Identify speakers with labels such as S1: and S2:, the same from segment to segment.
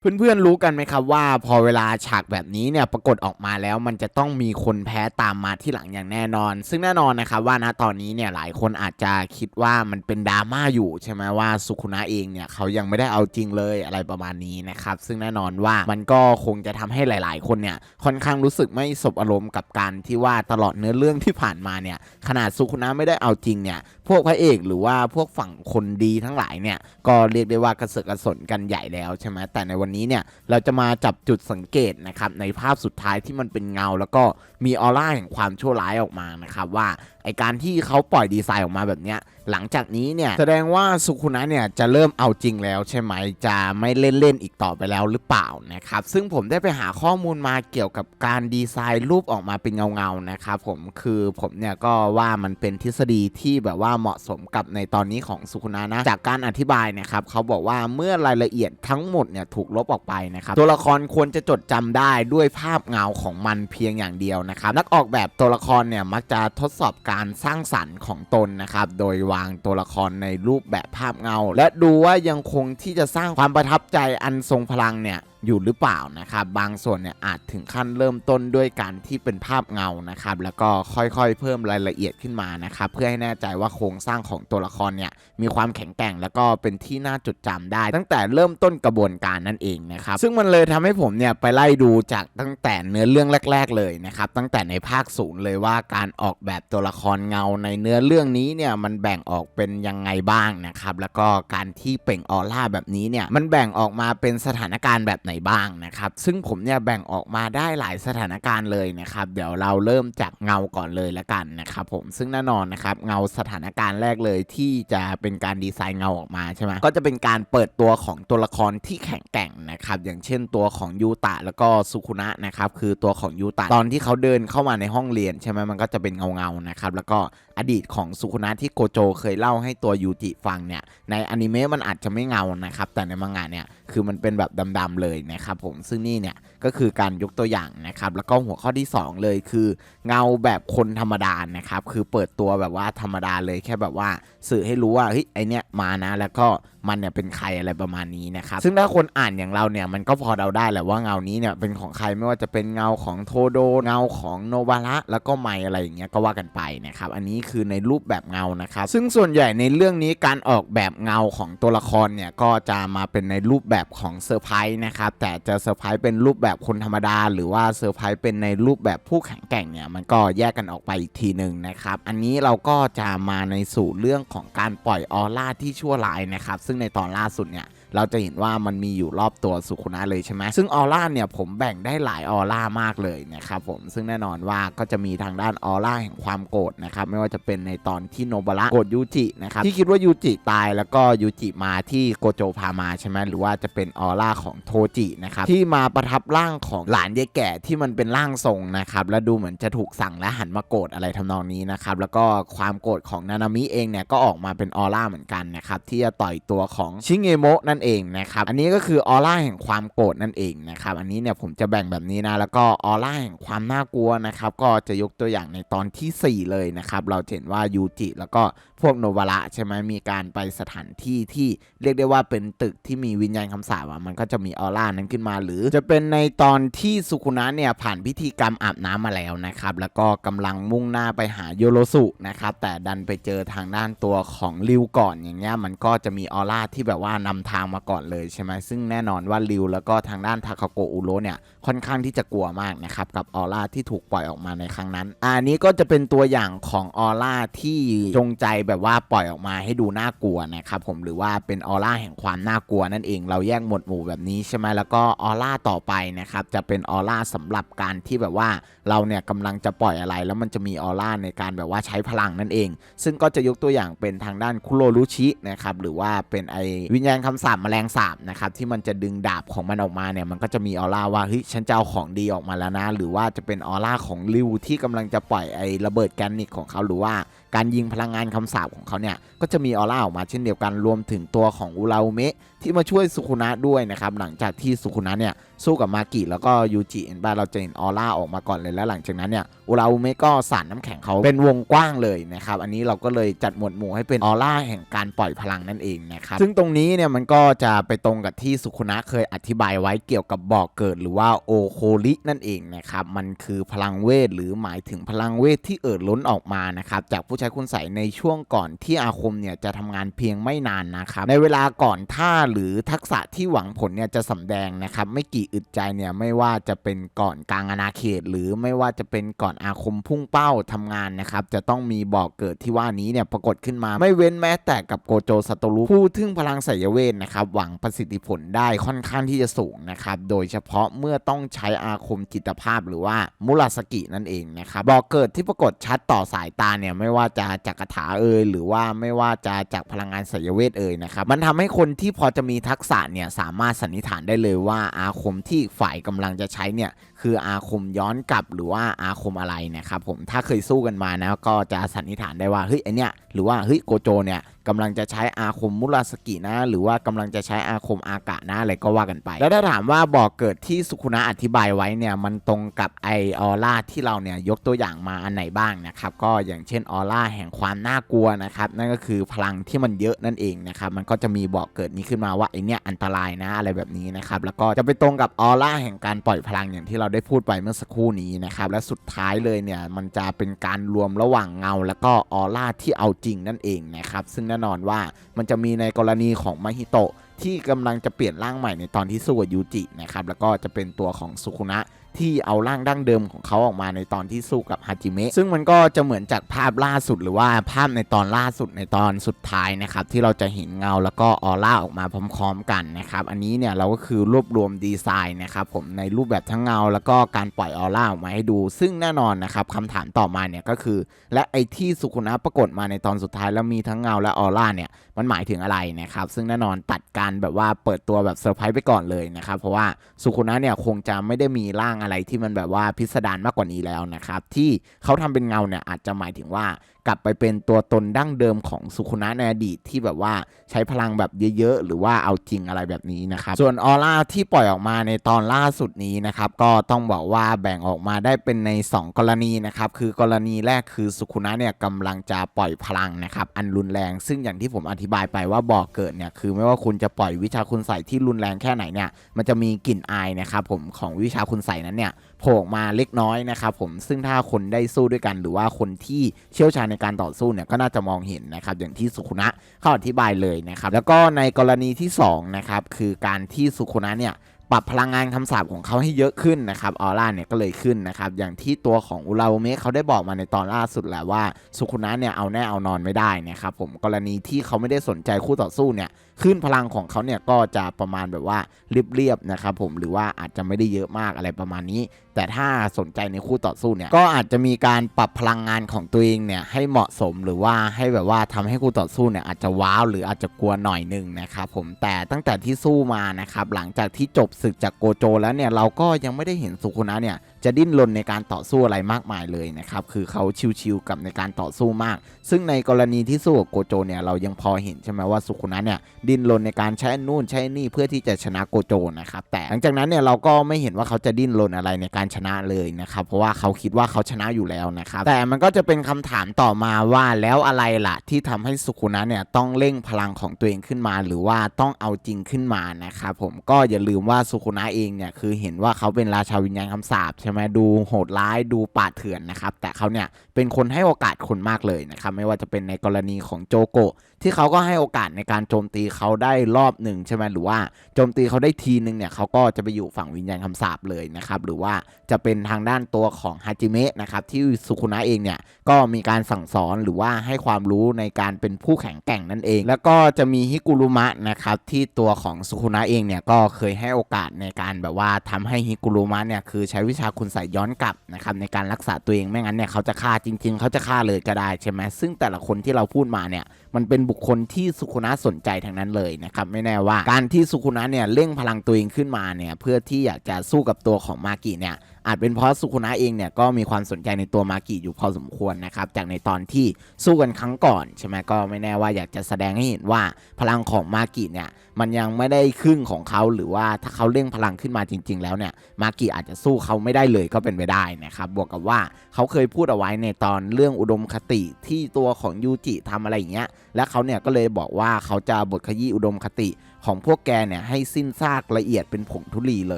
S1: เพื่อนๆรู้กันไหมครับว่าพอเวลาฉากแบบนี้เนี่ยปรากฏออกมาแล้วมันจะต้องมีคนแพ้ตามมาที่หลังอย่างแน่นอน ซึ่งแน่นอนนะครับว่าณตอนนี้เนี่ยหลายคนอาจจะคิดว่ามันเป็นดราม่าอยู่ใช่ไหมว่าสุขุนะเองเนี่ยเขายังไม่ได้เอาจริงเลยอะไรประมาณนี้นะครับซึ่งแน่นอนว่ามันก็คงจะทำให้หลาย ๆ คนเนี่ยค่อนข้างรู้สึกไม่สบอารมณ์กับการที่ว่าตลอดเนื้อเรื่องที่ผ่านมาเนี่ยขนาดสุขุนะไม่ได้เอาจริงเนี่ยพวกพระเอกหรือว่าพวกฝั่งคนดีทั้งหลายเนี่ยก็เรียกได้ว่ากระเสือกกระสนกันใหญ่แล้วใช่ไหมแต่ในวันนี้เนี่ยเราจะมาจับจุดสังเกตนะครับในภาพสุดท้ายที่มันเป็นเงา แล้วก็มีออร่าแห่งความชั่วร้ายออกมานะครับว่าไอการที่เขาปล่อยดีไซน์ออกมาแบบเนี้ยหลังจากนี้เนี่ยแสดงว่าสุขุนะเนี่ยจะเริ่มเอาจริงแล้วใช่ไหมจะไม่เล่นเล่นอีกต่อไปแล้วหรือเปล่านะครับซึ่งผมได้ไปหาข้อมูลมาเกี่ยวกับการดีไซน์รูปออกมาเป็นเงาๆนะครับผมคือผมเนี่ยก็ว่ามันเป็นทฤษฎีที่แบบว่าเหมาะสมกับในตอนนี้ของสุขุนะนะจากการอธิบายนะครับเขาบอกว่าเมื่อรายละเอียดทั้งหมดเนี่ยถูกลบออกไปนะครับตัวละครควรจะจดจำได้ด้วยภาพเงาของมันเพียงอย่างเดียวนะครับนักออกแบบตัวละครเนี่ยมักจะทดสอบการการสร้างสรรค์ของตนนะครับ โดยวางตัวละครในรูปแบบภาพเงา และดูว่ายังคงที่จะสร้างความประทับใจอันทรงพลังเนี่ยอยู่หรือเปล่านะครับ บางส่วนเนี่ยอาจถึงขั้นเริ่มต้นด้วยการที่เป็นภาพเงานะครับ แล้วก็ค่อยๆ เพิ่มรายละเอียดขึ้นมานะครับ เพื่อให้แน่ใจว่าโครงสร้างของตัวละครเนี่ยมีความแข็งแกร่งแล้วก็เป็นที่น่าจดจำได้ ตั้งแต่เริ่มต้นกระบวนการนั่นเองนะครับ ซึ่งมันเลยทำให้ผมเนี่ยไปไล่ดูจากตั้งแต่เนื้อเรื่องแรก ๆ เลยนะครับ ตั้งแต่ในภาคศูนย์เลยว่าการออกแบบตัวละคครเงาในเนื้อเรื่องนี้เนี่ยมันแบ่งออกเป็นยังไงบ้างนะครับ แล้วก็การที่เปล่งออร่าแบบนี้เนี่ยมันแบ่งออกมาเป็นสถานการณ์แบบไหนบ้างนะครับ ซึ่งผมเนี่ยแบ่งออกมาได้หลายสถานการณ์เลยนะครับ เดี๋ยวเราเริ่มจากเงาก่อนเลยละกันนะครับผมซึ่งแน่นอนนะครับเงาสถานการณ์แรกเลยที่จะเป็นการดีไซน์เงาออกมาใช่ไหมก็จะเป็นการเปิดตัวของตัวละครที่แข็งแกร่งนะครับอย่างเช่นตัวของยูตะแล้วก็สุคุนะนะครับคือตัวของยูตะตอนที่เขาเดินเข้ามาในห้องเรียนใช่ไหมมันก็จะเป็นเงาเงาๆนะครับแล้วก็ อดีตของสุคุนะที่โกโจเคยเล่าให้ตัวยูจิฟังเนี่ยในอนิเมะมันอาจจะไม่เงานะครับ แต่ในมังงะเนี่ยคือมันเป็นแบบดำๆเลยนะครับผมซึ่งนี่เนี่ยก็คือการยกตัวอย่างนะครับแล้วก็หัวข้อที่ 2 เลยคือเงาแบบคนธรรมดานะครับคือเปิดตัวแบบว่าธรรมดาเลยแค่แบบว่าสื่อให้รู้ว่าเฮ้ยไอเนี้ยมานะแล้วก็มันเนี่ยเป็นใครอะไรประมาณนี้นะครับซึ่งถ้าคนอ่านอย่างเราเนี่ยมันก็พอเดาได้แหละว่าเงานี้เนี่ยเป็นของใครไม่ว่าจะเป็นเงาของโทโดเงาของโนบาระแล้วก็ไมอะไรอย่างเงี้ยก็ว่ากันไปนะครับอันนี้คือในรูปแบบเงานะครับ ซึ่งส่วนใหญ่ในเรื่องนี้การออกแบบเงาของตัวละครเนี่ยก็จะมาเป็นในรูปแบบของเซอร์ไพรส์นะครับแต่จะเซอร์ไพรส์เป็นรูปแบบคนธรรมดา หรือว่าเซอร์ไพรส์เป็นในรูปแบบผู้แข็งแกร่งเนี่ยมันก็แยกกันออกไปอีกทีหนึ่งนะครับอันนี้เราก็จะมาในสู่เรื่องของการปล่อยออร่าที่ชั่วร้ายนะครับซึ่งในตอนล่าสุดเนี่ย เราจะเห็นว่ามันมีอยู่รอบตัวสุขุนะเลยใช่ไหมซึ่งออร่าเนี่ยผมแบ่งได้หลายออร่ามากเลยนะครับผมซึ่งแน่นอนว่าก็จะมีทางด้านออร่าแห่งความโกรธนะครับไม่ว่าจะเป็นในตอนที่โนบาระโกรธยูจินะครับที่คิดว่ายูจิตายแล้วก็ยูจิมาที่โกโจพามาใช่ไหมหรือว่าจะเป็นออร่าของโทจินะครับที่มาประทับร่างของหลานยายแก่ที่มันเป็นร่างทรงนะครับและดูเหมือนจะถูกสั่งและหันมาโกรธอะไรทำนองนี้นะครับแล้วก็ความโกรธของนานามิเองเนี่ยก็ออกมาเป็นออร่าเหมือนกันนะครับที่จะต่อยตัวของชิเงโมะนั่นเองนะครับอันนี้ก็คือออร่าแห่งความโกรธนั่นเองนะครับอันนี้เนี่ยผมจะแบ่งแบบนี้นะแล้วก็ออร่าแห่งความน่ากลัวนะครับก็จะยกตัวอย่างในตอนทีสี่4 เลยนะครับเราเห็นว่ายูจิแล้วก็พวกโนวาระใช่ไหมมีการไปสถานที่ที่เรียกได้ว่าเป็นตึกที่มีวิญญาณคำสาปอะมันก็จะมีออร่านั้นขึ้นมา หรือจะเป็นในตอนที่สุคุนะเนี่ยผ่านพิธีกรรมอาบน้ำมาแล้วนะครับแล้วก็กำลังมุ่งหน้าไปหาโยโรสุนะครับแต่ดันไปเจอทางด้านตัวของริวก่อนอย่างเงี้ยมันก็จะมีออร่าที่แบบว่านำทางมาก่อนเลยใช่ไหมซึ่งแน่นอนว่าริวแล้วก็ทางด้านทาคาโกอุโรเนี่ยค่อนข้างที่จะกลัวมากนะครับกับออร่าที่ถูกปล่อยออกมาในครั้งนั้นอันนี้ก็จะเป็นตัวอย่างของออร่าที่จงใจแบบว่าปล่อยออกมาให้ดูน่ากลัวนะครับผมหรือว่าเป็นออร่าแห่งความน่ากลัวนั่นเองเราแยกหมวดหมู่แบบนี้ใช่ไหมแล้วก็ออร่าต่อไปนะครับจะเป็นออร่าสำหรับการที่แบบว่าเราเนี่ยกำลังจะปล่อยอะไร แล้วมันจะมีออร่าในการแบบว่าใช้พลังนั่นเอง ซึ่งก็จะยกตัวอย่างเป็นทางด้านคุโรรุชินะครับหรือว่าเป็นไอวิญญาณคำสาปแมลงสาบนะครับที่มันจะดึงดาบของมันออกมาเนี่ยมันก็จะมีออร่าว่าเฮ้ยฉันจะเอาของดีออกมาแล้วนะ หรือว่าจะเป็นออร่าของริวที่กำลังจะปล่อยไอระเบิดแกนิกของเขาหรือว่าการยิงพลังงานคำสาปของเขาเนี่ยก็จะมีออร่าออกมาเช่นเดียวกันรวมถึงตัวของอุราอุเมะที่มาช่วยสุคุนะด้วยนะครับหลังจากที่สุคุนะเนี่ยสู้กับมากิแล้วก็ยูจิเห็นป่ะเราจะเห็นออร่าออกมาก่อนเลยแล้วหลังจากนั้นเนี่ยอุราอุเมะก็สารน้ำแข็งเขาเป็นวงกว้างเลยนะครับอันนี้เราก็เลยจัดหมวดหมู่ให้เป็นออร่าแห่งการปล่อยพลังนั่นเองนะครับซึ่งตรงนี้เนี่ยมันก็จะไปตรงกับที่สุคุนะเคยอธิบายไว้เกี่ยวกับบ่อกเกิดหรือว่าโอโคลินั่นเองนะครับมันคือพลังเวทหรือหมายถึงพลังเวทที่เอิดล้นออกมานะครับจากผู้ใช้คุณใสในช่วงก่อนที่อาคมเนี่ยจะทำงานเพียงไม่นานนะครับในเวลาก่อนท่าหรือทักษะที่หวังผลเนี่ยจะสำแดงนะครับ ไม่กี่อึดใจเนี่ยไม่ว่าจะเป็นก่อนกลางอาณาเขต หรือไม่ว่าจะเป็นก่อนอาคมพุ่งเป้าทำงานนะครับ จะต้องมีบอกเกิดที่ว่านี้เนี่ยปรากฏขึ้นมา ไม่เว้นแม้แต่กับโกโจซาโตรุผู้ทึ่งพลังไสยเวทนะครับ หวังประสิทธิผลได้ค่อนข้างที่จะสูงนะครับ โดยเฉพาะเมื่อต้องใช้อาคมจิตภาพหรือว่ามุราสกินั่นเองนะครับบอกเกิดที่ปรากฏชัดต่อสายตาเนี่ยไม่ว่าจะจากคาถาเอ่ยหรือว่าไม่ว่าจะจากพลังงานไสยเวทเอ่ยนะครับมันทำให้คนที่พอจะมีทักษะเนี่ยสามารถสันนิษฐานได้เลยว่าอาคมที่ฝ่ายกำลังจะใช้เนี่ยคืออาคมย้อนกลับหรือว่าอาคมอะไรนะครับผมถ้าเคยสู้กันมานะก็จะสันนิษฐานได้ว่าเฮ้ยไอเนี้ยหรือว่าเฮ้ยโกโจเนี่ยกำลังจะใช้อาคมมุราสกินะ หรือว่ากำลังจะใช้อาคมอากะนะอะไรก็ว่ากันไป แล้วถ้าถามว่าบอกเกิดที่สุคุนะอธิบายไว้เนี่ยมันตรงกับไอออร่าที่เราเนี่ยยกตัวอย่างมาอันไหนบ้างนะครับก็อย่างเช่นออร่าแห่งความน่ากลัวนะครับนั่นก็คือพลังที่มันเยอะนั่นเองนะครับมันก็จะมีบอกเกิดนี้ขึ้นมาว่าไอเนี้ยอันตรายนะอะไรแบบนี้นะครับแล้วก็จะไปตรงกับออร่าแห่งการปล่อยพลังอย่างที่เราได้พูดไปเมื่อสักครู่นี้นะครับและสุดท้ายเลยเนี่ยมันจะเป็นการรวมระหว่างเงา แล้วก็ออร่าที่เอาจริงนั่นเองนะครับซึ่งแน่นอนว่ามันจะมีในกรณีของมาฮิโตะที่กำลังจะเปลี่ยนร่างใหม่ในตอนที่สู้กับยูจินะครับแล้วก็จะเป็นตัวของสุคุนะ ที่เอาร่างดั้งเดิมของเขาออกมาในตอนที่สู้กับฮาจิเมะซึ่งมันก็จะเหมือนจากภาพล่าสุดหรือว่าภาพในตอนล่าสุดในตอนสุดท้ายนะครับที่เราจะเห็นเงาแล้วก็ออร่าออกมาพร้อมๆกันนะครับอันนี้เนี่ยเราก็คือรวบรวมดีไซน์นะครับผมในรูปแบบทั้งเงา แล้วก็การปล่อยออร่าออกมาให้ดู ซึ่งแน่นอนนะครับคำถามต่อมาเนี่ยก็คือ และไอที่สุคุนะปรากฏมาในตอนสุดท้ายแล้วมีทั้งเงาและออร่าเนี่ยมันหมายถึงอะไรนะครับซึ่งแน่นอนตัดการแบบว่าเปิดตัวแบบเซอร์ไพรส์ไปก่อนเลยนะครับเพราะว่าสุคุนะเนี่ยคงจะไม่ได้มีร่างอะไรที่มันแบบว่าพิสดารมากกว่านี้แล้วนะครับ ที่เขาทำเป็นเงาเนี่ยอาจจะหมายถึงว่า กลับไปเป็นตัวตนดั้งเดิมของสุคุนะในอดีตที่แบบว่าใช้พลังแบบเยอะๆ หรือว่าเอาจริงอะไรแบบนี้นะครับ ส่วนออร่าที่ปล่อยออกมาในตอนล่าสุดนี้นะครับก็ต้องบอกว่าแบ่งออกมาได้เป็นใน 2 กรณีนะครับคือกรณีแรกคือสุคุนะเนี่ยกำลังจะปล่อยพลังนะครับอันรุนแรง ซึ่งอย่างที่ผมอธิบายไปว่าบอกเกิดเนี่ยคือไม่ว่าคุณจะปล่อยวิชาคุณใส่ที่รุนแรงแค่ไหนเนี่ยมันจะมีกลิ่นอายนะครับผมของวิชาคุณใส่นั้นเนี่ยโผล่มาเล็กน้อยนะครับผมซึ่งถ้าคนได้สู้ด้วยกัน หรือว่าคนที่เชี่ยวชาญในการต่อสู้เนี่ยก็น่าจะมองเห็นนะครับอย่างที่สุคุนะเขาอธิบายเลยนะครับแล้วก็ในกรณีที่2นะครับคือการที่สุคุนะเนี่ยปรับพลังงานคำสาปของเขาให้เยอะขึ้นนะครับออร่าเนี่ยก็เลยขึ้นนะครับอย่างที่ตัวของอุราโอเมะเขาได้บอกมาในตอนล่าสุดแหละว่าสุคุนะเนี่ยเอาแน่เอานอนไม่ได้นะครับผมกรณีที่เขาไม่ได้สนใจคู่ต่อสู้เนี่ยขึ้นพลังของเขาเนี่ยก็จะประมาณแบบว่าเรียบๆนะครับผมหรือว่าอาจจะไม่ได้เยอะมากอะไรประมาณนี้ แต่ถ้าสนใจในคู่ต่อสู้เนี่ยก็อาจจะมีการปรับพลังงานของตัวเองเนี่ยให้เหมาะสมหรือว่าให้แบบว่าทำให้คู่ต่อสู้เนี่ยอาจจะว้าวหรืออาจจะกลัวหน่อยหนึ่งนะครับผมแต่ตั้งแต่ที่สู้มานะครับหลังจากที่จบศึกจากโกโจแล้วเนี่ยเราก็ยังไม่ได้เห็นสุคุนะเนี่ยจะดิ้นรนในการต่อสู้อะไรมากมายเลยนะครับ คือเขาชิวๆกับในการต่อสู้มาก ซึ่งในกรณีที่สู้กับโกโจเนี่ยเรายังพอเห็นใช่ไหมว่าสุคุนะเนี่ยดิ้นรนในการใช้นู่นใช้นี่เพื่อที่จะชนะโกโจนะครับ แต่หลังจากนั้นเนี่ยเราก็ไม่เห็นว่าเขาจะดิ้นรนอะไรในการชนะเลยนะครับ เพราะว่าเขาคิดว่าเขาชนะอยู่แล้วนะครับ แต่มันก็จะเป็นคำถามต่อมาว่าแล้วอะไรล่ะที่ทำให้สุคุนะเนี่ยต้องเร่งพลังของตัวเองขึ้นมา หรือว่าต้องเอาจริงขึ้นมานะครับผมก็อย่าลืมว่าสุคุนะเองเนี่ยคือเห็นว่าเขาเป็นราชาวิญญาณคำสาปใช่ไหมดูโหดร้ายดูป่าเถื่อนนะครับ แต่เขาเนี่ยเป็นคนให้โอกาสคนมากเลยนะครับ ไม่ว่าจะเป็นในกรณีของโจโกที่เขาก็ให้โอกาสในการโจมตีเขาได้รอบหนึ่งใช่ไหมหรือว่าโจมตีเขาได้ทีหนึ่งเนี่ยเขาก็จะไปอยู่ฝั่งวิญญาณคำสาปเลยนะครับหรือว่าจะเป็นทางด้านตัวของฮาจิเมะนะครับที่สุคุนะเองเนี่ยก็มีการสั่งสอนหรือว่าให้ความรู้ในการเป็นผู้แข็งแกร่งนั่นเอง แล้วก็จะมีฮิกุรุมะนะครับที่ตัวของสุคุนะเองเนี่ยก็เคยให้โอกาสในการแบบว่าทำให้ฮิกุรุมะเนี่ยคือใช้วิชาคุณใส่ย้อนกลับนะครับในการรักษาตัวเองไม่งั้นเนี่ยเขาจะฆ่าจริง ๆ เขาจะฆ่าเลยก็ได้ใช่ไหมซึ่งแต่ละคนที่เราพูดมาเนี่ยมันเป็นบุคคลที่สุคุนะสนใจทางนั้นเลยนะครับไม่แน่ว่าการที่สุคุนะเนี่ยเร่งพลังตัวเองขึ้นมาเนี่ยเพื่อที่อยากจะสู้กับตัวของมากิเนี่ยอาจเป็นเพราะสุคุนะเองเนี่ยก็มีความสนใจในตัวมากิอยู่พอสมควรนะครับจากในตอนที่สู้กันครั้งก่อนใช่ไหมก็ไม่แน่ว่าอยากจะแสดงให้เห็นว่าพลังของมากิเนี่ยมันยังไม่ได้ครึ่งของเขาหรือว่าถ้าเขาเร่งพลังขึ้นมาจริง ๆ แล้วเนี่ยมากิอาจจะสู้เขาไม่ได้เลยก็เป็นไปได้นะครับบวกกับว่าเขาเคยพูดเอาไว้ในตอนเรื่องอุดมคติที่ตัวของยูจิทำอะไรอย่างเงี้ยและเขาเนี่ยก็เลยบอกว่าเขาจะบทขยี้อุดมคติของพวกแกเนี่ยให้สิ้นซากละเอียดเป็นผงธุลีเล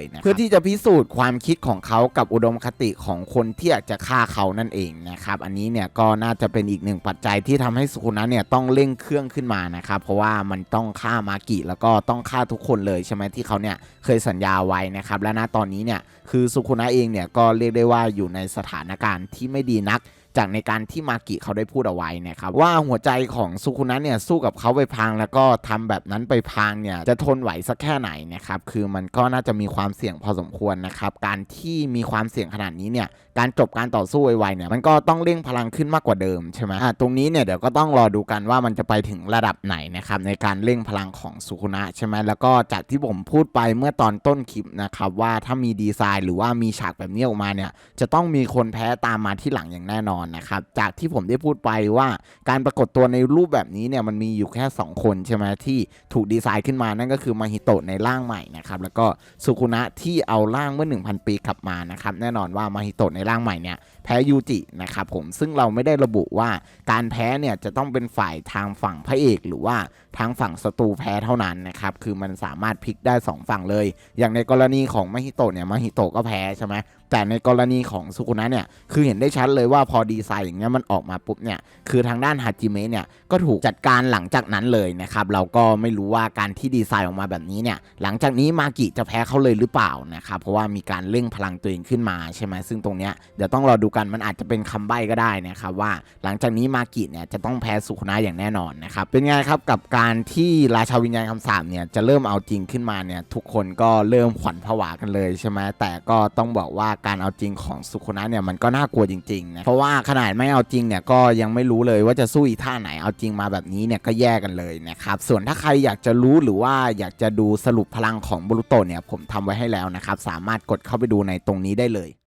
S1: ยนะเพื่อที่จะพิสูจน์ความคิดของเขากับอุดมคติของคนที่อยากจะฆ่าเขานั่นเองนะครับอันนี้เนี่ยก็น่าจะเป็นอีกหนึ่งปัจจัยที่ทำให้สุคุนะเนี่ยต้องเร่งเครื่องขึ้นมานะครับเพราะว่ามันต้องฆ่ามากิแล้วก็ต้องฆ่าทุกคนเลยใช่ไหมที่เขาเนี่ยเคยสัญญาไว้นะครับและณตอนนี้เนี่ยคือสุคุนะเองเนี่ยก็เรียกได้ว่าอยู่ในสถานการณ์ที่ไม่ดีนัก จากในการที่มากิเขาได้พูดเอาไว้นะครับว่าหัวใจของสุคุนะเนี่ยสู้กับเขาไปพัง แล้วก็ทำแบบนั้นไปพังเนี่ยจะทนไหวสักแค่ไหนนะครับคือมันก็น่าจะมีความเสี่ยงพอสมควรนะครับการที่มีความเสี่ยงขนาดนี้เนี่ยการจบการต่อสู้ไวๆเนี่ยมันก็ต้องเร่งพลังขึ้นมากกว่าเดิมใช่ไหมตรงนี้เนี่ยเดี๋ยวก็ต้องรอดูกันว่ามันจะไปถึงระดับไหนนะครับในการเร่งพลังของสุคุนะใช่ไหมแล้วก็จากที่ผมพูดไปเมื่อตอนต้นคลิปนะครับว่าถ้ามีดีไซน์ หรือว่ามีฉากแบบนี้ออกมาเนี่ยจะต้องมีคนแพ้ตามมาที่หลังอย่างแน่นอนนะครับ จากที่ผมได้พูดไปว่าการปรากฏตัวในรูปแบบนี้เนี่ยมันมีอยู่แค่ 2 คนใช่ไหมที่ถูกดีไซน์ขึ้นมานั่นก็คือมาฮิโตะในร่างใหม่นะครับแล้วก็สุคุนะที่เอาร่างเมื่อ 1,000 ปีกลับมานะครับแน่นอนว่ามาฮิโตะในร่างใหม่เนี่ยแพ้ยูจินะครับผมซึ่งเราไม่ได้ระบุว่าการแพ้เนี่ยจะต้องเป็นฝ่ายทางฝั่งพระเอกหรือว่าทางฝั่งศัตรูแพ้เท่านั้นนะครับคือมันสามารถพลิกได้สองฝั่งเลย อย่างในกรณีของมาฮิโตะเนี่ยมาฮิโตะก็แพ้ใช่ไหมแต่ในกรณีของสุกุนะเนี่ยคือเห็นได้ชัดเลยว่าพอดีไซน์อย่างเงี้ยมันออกมาปุ๊บเนี่ยคือทางด้านฮาจิเมะเนี่ยก็ถูกจัดการหลังจากนั้นเลยนะครับเราก็ไม่รู้ว่าการที่ดีไซน์ออกมาแบบนี้เนี่ยหลังจากนี้มากิจะแพ้เขาเลยหรือเปล่านะครับเพราะว่ามีการเร่งพลังตัวเองขึ้นมาใช่ไหมซึ่งตรงเนี้ยเดี๋ยวต้องรอดูกันมันอาจจะเป็นคำใบ้ก็ได้นะครับว่าหลังจากนี้มากิเนี่ยจะต้องแพ้สุกุนะอย่างแน่นอนนะครับเป็นไงครับกับการที่ราชาวิญญาณคำสาปเนี่ยจะเริ่มเอาจริงขึ้นมาเนี่ยทุกคนก็เริ่มขวัญผวากันเลยใช่ไหมแต่ก็ต้องบอกว่าการเอาจริงของสุคุนะเนี่ยมันก็น่ากลัวจริงๆนะเพราะว่าขนาดไม่เอาจริงเนี่ยก็ยังไม่รู้เลยว่าจะสู้อีท่าไหนเอาจริงมาแบบนี้เนี่ยก็แย่กันเลยนะครับส่วนถ้าใครอยากจะรู้หรือว่าอยากจะดูสรุปพลังของบรูโตเนี่ยผมทำไว้ให้แล้วนะครับสามารถกดเข้าไปดูในตรงนี้ได้เลย